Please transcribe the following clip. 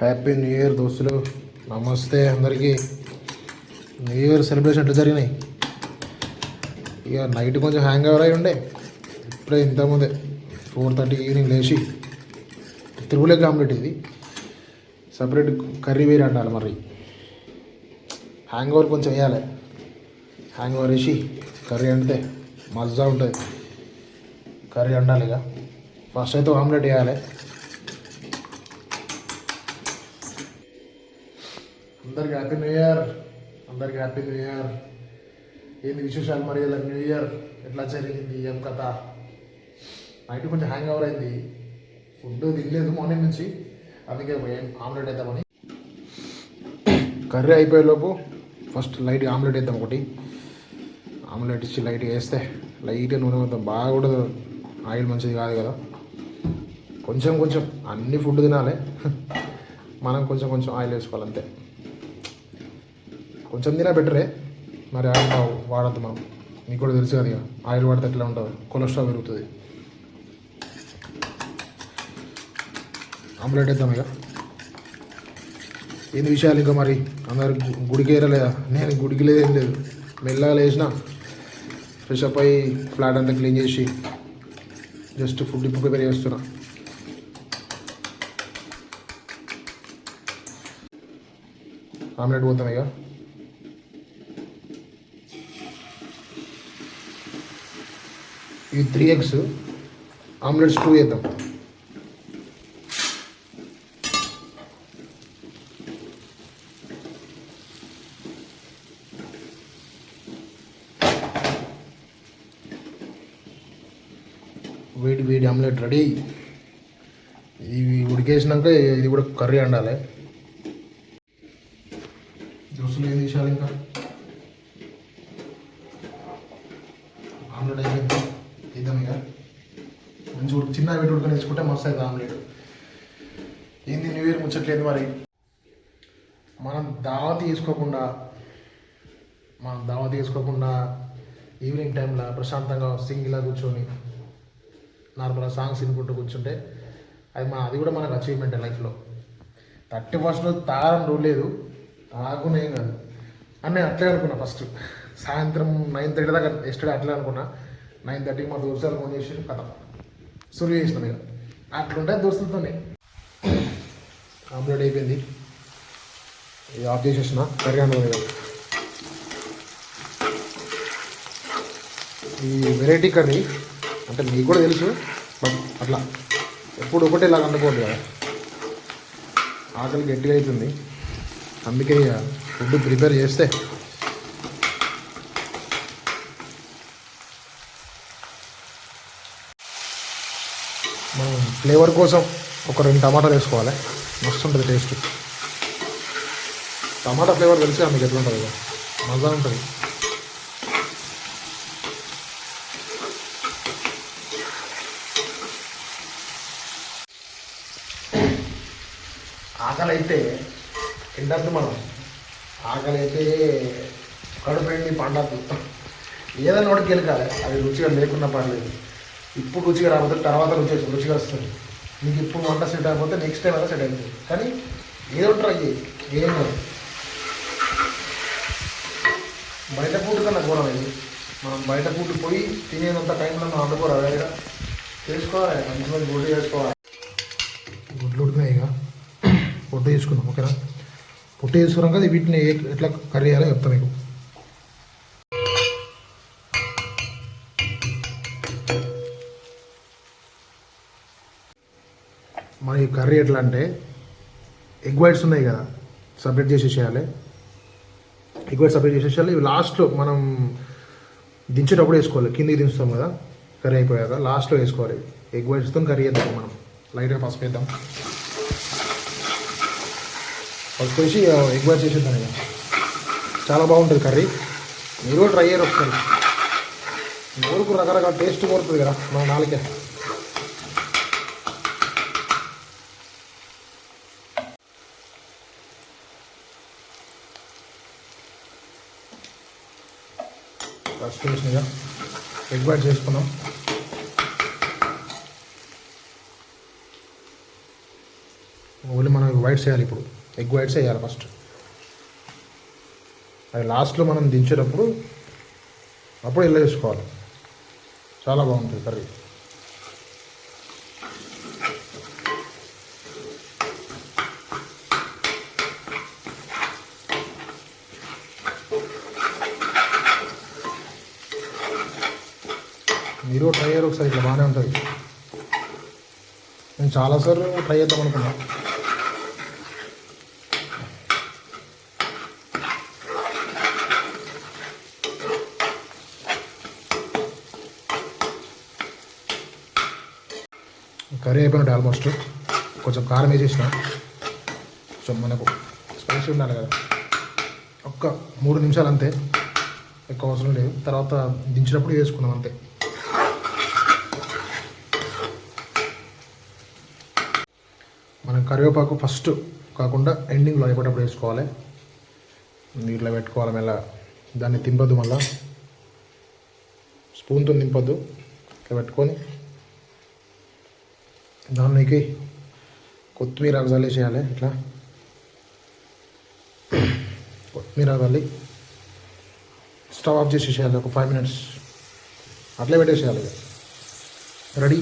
Happy new year దోస్తులు. నమస్తే అందరికీ. న్యూ ఇయర్ సెలబ్రేషన్ ఎట్లా జరిగినాయి? ఇక నైట్ కొంచెం హ్యాంగ్ ఓవర్ అయి ఉండే. ఇప్పుడే ఇంతకుముందే ఫోర్ థర్టీ ఈవినింగ్ లేచి త్రిబుల్ ఎగ్ ఆమ్లెట్ ఇది. సపరేట్ కర్రీ వేరే అంటారు మరి. హ్యాంగ్ ఓవర్ కొంచెం వేయాలి. హ్యాంగ్ ఓవర్ వేసి కర్రీ వండితే మజా ఉంటుంది. కర్రీ వండాలి ఇక. ఫస్ట్ అయితే ఆమ్లెట్ వేయాలి. అందరికి హ్యాపీ న్యూ ఇయర్ అందరికి హ్యాపీ న్యూ ఇయర్ ఏంది విశేషాలు మరి? ఇలా న్యూ ఇయర్ ఎట్లా జరిగింది? ఏం కథ? నైట్ కొంచెం హ్యాంగ్ ఓవర్ అయింది. ఫుడ్ తినలేదు మార్నింగ్ నుంచి. అందుకే ఏం ఆమ్లెట్ వేద్దామని. కర్రీ అయిపోయేలోపు ఫస్ట్ లైట్ ఆమ్లెట్ వేద్దాం ఒకటి. ఆమ్లెట్ ఇచ్చి లైట్గా వేస్తే లైట్గా నూనె మొత్తం బాగా కూడా ఆయిల్ మంచిది కాదు కదా. కొంచెం కొంచెం అన్ని ఫుడ్ తినాలి. మనం కొంచెం కొంచెం ఆయిల్ వేసుకోవాలి అంతే కొంచెం తినా బెటరే. మరి ఆయిల్ బాగు వాడద్దు మనం మీకు కూడా తెలుసు కదా ఇక. ఆయిల్ వాడితే ఎట్లా ఉంటుంది కొలెస్ట్రాల్ పెరుగుతుంది. ఆమ్లెట్ వేద్దాం ఇక. ఏంది విషయాలు ఇంకా మరి? అందరు గుడికి ఏరలేదా నేను గుడికి లేదు లేదు. మెల్లగా లేచిన. ఫ్రెష్ అప్ అయ్యి ఫ్లాట్ అంతా క్లీన్ చేసి జస్ట్ ఫుడ్ ఇప్పుడు ప్రిపేర్ చేస్తున్నా ఆమ్లెట్ పోతాం ఇక. ఇవి త్రీ ఎగ్స్ ఆమ్లెట్స్ టూ వేద్దాం. వేడి వేడి ఆమ్లెట్ రెడీ. ఇవి ఉడికేసినాక ఇది కూడా కర్రీ వండాలి. దోశలు ఏం తీసాలి ఇంకా ఆమ్లెట్ అయిపోయింది ఇద్దాం ఇక మంచి ఉడికి పెట్టి ఉడకని వేసుకుంటే మస్తు అవుతుంది ఆమ్లెట్ ఏంది న్యూ ఇయర్ ముచ్చట్లేదు మరి? మనం దావత్ తీసుకోకుండా మనం దావత్ తీసుకోకుండా ఈవినింగ్ టైంలో ప్రశాంతంగా సింగిలా కూర్చొని నార్మల్గా సాంగ్స్ వినుకుంటూ కూర్చుంటే అది మన అది కూడా మనకు అచీవ్మెంట్ లైఫ్లో. థర్టీ ఫస్ట్ రోజు తాగడం రూల్ లేదు. తాగునే ఏం కాదు. అని నేను అట్లే అనుకున్నా ఫస్ట్. సాయంత్రం నైన్ థర్టీ దాకా ఎస్టర్డే అట్లే అనుకున్నా. నైన్ థర్టీకి మా దోస్తులు ఫోన్ చేసి కథ. సురు చేసినాం ఇక అట్లుంటే దోస్తులతోనే. ఆమ్లెట్ అయిపోయింది. ఇది ఆఫ్ చేసేసిన కర్రీ అన్నం మీద ఈ వెరైటీ కర్రీ అంటే మీకు కూడా తెలుసు బట్ అట్లా. ఎప్పుడు ఒకటి ఇలా అనుకోండి కదా. ఆకలి గట్టిగా అవుతుంది. అందుకే ఇక ఫుడ్ ప్రిపేర్ చేస్తే మనం ఫ్లేవర్ కోసం ఒక రెండు టమాటాలు వేసుకోవాలి. మస్తుంటుంది టేస్ట్. టమాటా ఫ్లేవర్ తెలిసి మీకు ఎట్లా ఉంటుంది మజా ఉంటుంది. ఆకలి అయితే తిండద్దు మనం. ఆకలి అయితే కడుపు పండద్దు. ఏదైనా ఒకటి గెలకాలి అది రుచిగా లేకున్నా పర్లేదు. ఇప్పుడు రుచిగా రాకపోతే తర్వాత రుచి రుచిగా వస్తుంది. నీకు ఇప్పుడు వంట సెట్ అయిపోతే నెక్స్ట్ టైం అయినా సెట్ అవుతుంది కానీ ఏదో ట్రై చేయి. ఏం కాదు బయట ఫుడ్ కన్నా ఘోరం ఇది. మనం బయట ఫుడ్ పోయి తినేంత టైంలో మనం వండుకోరా? వేడిగా చేసుకోవాలి? మంచి మంచి గుడ్లు చేసుకోవాలి? గుడ్లు ఉడికినాయి ఇక. పొట్టు తీసుకుందాం ఓకేనా? పొట్టు చేసుకున్నాం కదా వీటిని ఎట్లా కర్రీ చేయాలో చెప్తాను మీకు. కర్రీ ఎట్లా అంటే ఎగ్ వైట్స్ ఉన్నాయి కదా సపరేట్ చేసేసేయాలి ఎగ్ వైట్ సపరేట్ చేసేసేయాలి ఇవి లాస్ట్లో మనం దించేటప్పుడు వేసుకోవాలి. కిందికి దించుతాం కదా కర్రీ అయిపోయాక లాస్ట్లో వేసుకోవాలి. ఎగ్ వైట్స్తో కర్రీ చేద్దాం మనం. లైట్గా పసుపు వేద్దాం. పసుపు వేసి ఎగ్ వైట్స్ చేసేద్దాం ఇక. చాలా బాగుంటుంది కర్రీ. మీరు కూడా ట్రై చేయరు ఒకసారి. నోరుకు రకరకాల టేస్ట్ కోరుతుంది కదా మన నాలుగే ఫస్ట్ ఎగ్ వైట్ చేసుకున్నాం ఓన్లీ మనం వైట్స్ వేయాలి ఇప్పుడు. ఎగ్ వైట్స్ వేయాలి ఫస్ట్ అది లాస్ట్లో మనం దించేటప్పుడు అప్పుడు ఇలా చేసుకోవాలి? చాలా బాగుంటుంది కర్రీ. మీరు ట్రై అయ్యారు ఒకసారి ఇట్లా బాగానే ఉంటుంది. నేను చాలాసార్లు ట్రై చేద్దాం అనుకున్నా. కర్రీ అయిపోయినట్టు ఆల్మోస్ట్ కొంచెం కారం వేసేసిన. కొంచెం మనకు స్పైసీ ఉండాలి కదా. ఒక్క మూడు నిమిషాలు అంతే. ఎక్కువ అవసరం లేదు. తర్వాత దించినప్పుడు వేసుకున్నాం అంతే మనం కరివేపాకు ఫస్ట్ కాకుండా ఎండింగ్లో అయిపోయేటప్పుడు వేసుకోవాలి. నీటిలో పెట్టుకోవాలి మెల్ల దాన్ని తింపద్దు మళ్ళా. స్పూన్తో తింపద్దు ఇట్లా పెట్టుకొని దానికి కొత్తిమీర చల్లేసేయాలి ఇట్లా. కొత్తిమీర చల్లి స్టవ్ ఆఫ్ చేసేసేయాలి ఒక ఫైవ్ మినిట్స్. అట్లే పెట్టేసేయాలి. రెడీ?